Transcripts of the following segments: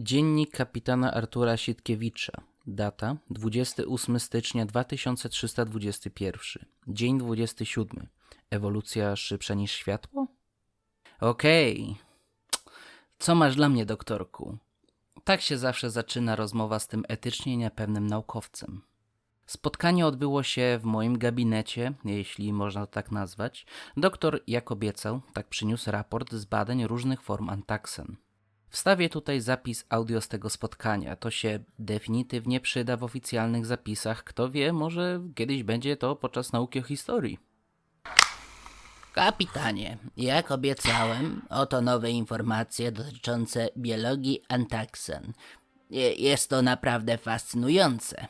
Dziennik kapitana Artura Sitkiewicza. Data 28 stycznia 2321. Dzień 27. Ewolucja szybsza niż światło? Okej. Co masz dla mnie, doktorku? Tak się zawsze zaczyna rozmowa z tym etycznie niepewnym naukowcem. Spotkanie odbyło się w moim gabinecie, jeśli można to tak nazwać. Doktor, jak obiecał, tak przyniósł raport z badań różnych form antaksen. Wstawię tutaj zapis audio z tego spotkania. To się definitywnie przyda w oficjalnych zapisach. Kto wie, może kiedyś będzie to podczas nauki o historii. Kapitanie, jak obiecałem, oto nowe informacje dotyczące biologii antaksen. Je- Jest to naprawdę fascynujące.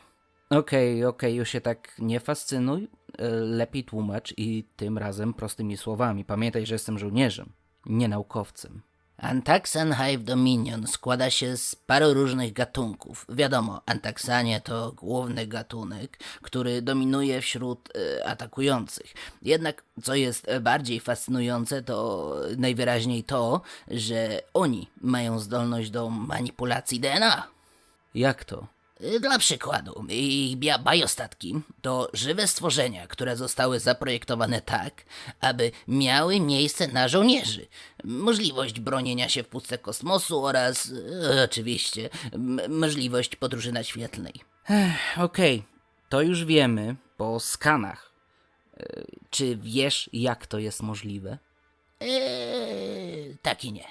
Okej, okej, już się tak nie fascynuj. E, Lepiej tłumacz i tym razem prostymi słowami. Pamiętaj, że jestem żołnierzem, nie naukowcem. Antaxan Hive Dominion składa się z paru różnych gatunków. Wiadomo, Antaxanie to główny gatunek, który dominuje wśród e, atakujących. Jednak co jest e, bardziej fascynujące, to najwyraźniej to, że oni mają zdolność do manipulacji DNA. Jak to? Y, Dla przykładu, ich bia- biostatki to żywe stworzenia, które zostały zaprojektowane tak, aby miały miejsce na żołnierzy. Możliwość bronienia się w pustce kosmosu oraz, e, oczywiście, możliwość podróży naświetlnej. Okej, to już wiemy po skanach. E, Czy wiesz, jak to jest możliwe? Eee, tak i nie.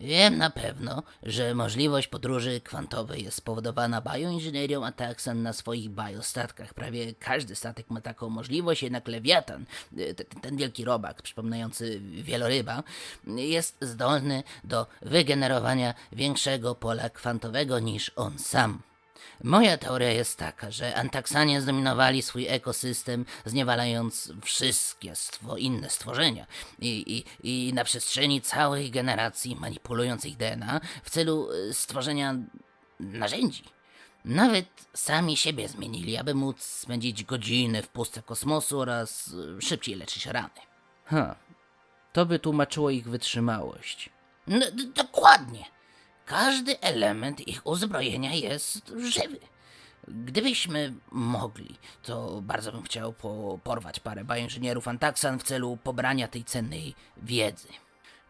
Wiem na pewno, że możliwość podróży kwantowej jest spowodowana bioinżynierią Ataxan na swoich biostatkach. Prawie każdy statek ma taką możliwość, jednak Lewiatan, te- ten wielki robak przypominający wieloryba, jest zdolny do wygenerowania większego pola kwantowego niż on sam. Moja teoria jest taka, że Antaksanie zdominowali swój ekosystem, zniewalając wszystkie stwo, inne stworzenia I, i, i na przestrzeni całej generacji manipulując ich DNA w celu y, stworzenia narzędzi. Nawet sami siebie zmienili, aby móc spędzić godziny w pustce kosmosu oraz y, szybciej leczyć rany. Ha, to by tłumaczyło ich wytrzymałość. No, dokładnie. Każdy element ich uzbrojenia jest żywy. Gdybyśmy mogli, to bardzo bym chciał po, porwać parę bioinżynierów Antaxan w celu pobrania tej cennej wiedzy.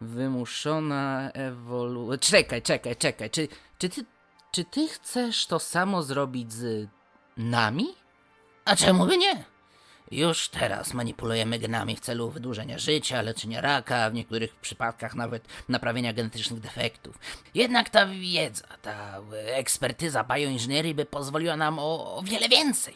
Wymuszona ewolu... Czekaj, czekaj, czekaj. Czy, czy, ty, czy ty chcesz to samo zrobić z nami? A czemu by nie? Już teraz manipulujemy genami w celu wydłużenia życia, leczenia raka, w niektórych przypadkach nawet naprawienia genetycznych defektów. Jednak ta wiedza, ta e, ekspertyza bioinżynierii by pozwoliła nam o, o wiele więcej.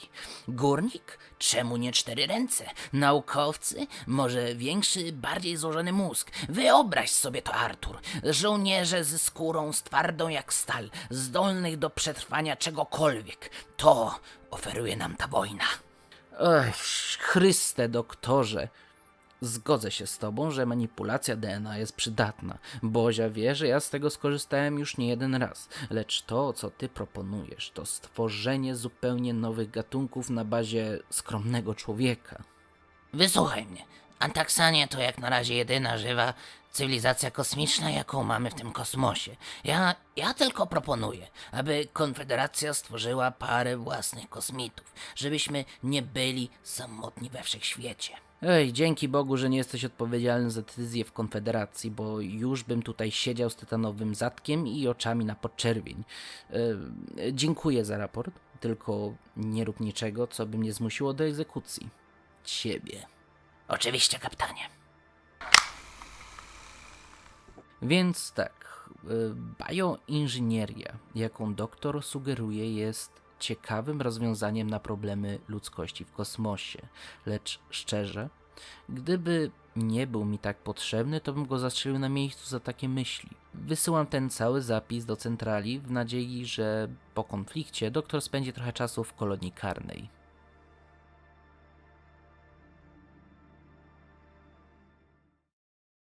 Górnik? Czemu nie cztery ręce? Naukowcy? Może większy, bardziej złożony mózg? Wyobraź sobie to, Artur. Żołnierze ze skórą z twardą jak stal, zdolnych do przetrwania czegokolwiek. To oferuje nam ta wojna. Ech, Chryste, doktorze. Zgodzę się z tobą, że manipulacja DNA jest przydatna. Bozia wie, że ja z tego skorzystałem już nie jeden raz. Lecz to, co ty proponujesz, to stworzenie zupełnie nowych gatunków na bazie skromnego człowieka. Wysłuchaj mnie. Antaksanie to jak na razie jedyna żywa cywilizacja kosmiczna, jaką mamy w tym kosmosie. Ja, ja tylko proponuję, aby Konfederacja stworzyła parę własnych kosmitów, żebyśmy nie byli samotni we wszechświecie. Ej, dzięki Bogu, że nie jesteś odpowiedzialny za decyzję w Konfederacji, bo już bym tutaj siedział z tytanowym zatkiem i oczami na podczerwień. E, dziękuję za raport, tylko nie rób niczego, co by mnie zmusiło do egzekucji. Ciebie. Oczywiście, kapitanie. Więc tak, y, bioinżynieria, jaką doktor sugeruje, jest ciekawym rozwiązaniem na problemy ludzkości w kosmosie. Lecz szczerze, gdyby nie był mi tak potrzebny, to bym go zastrzelił na miejscu za takie myśli. Wysyłam ten cały zapis do centrali w nadziei, że po konflikcie doktor spędzi trochę czasu w kolonii karnej.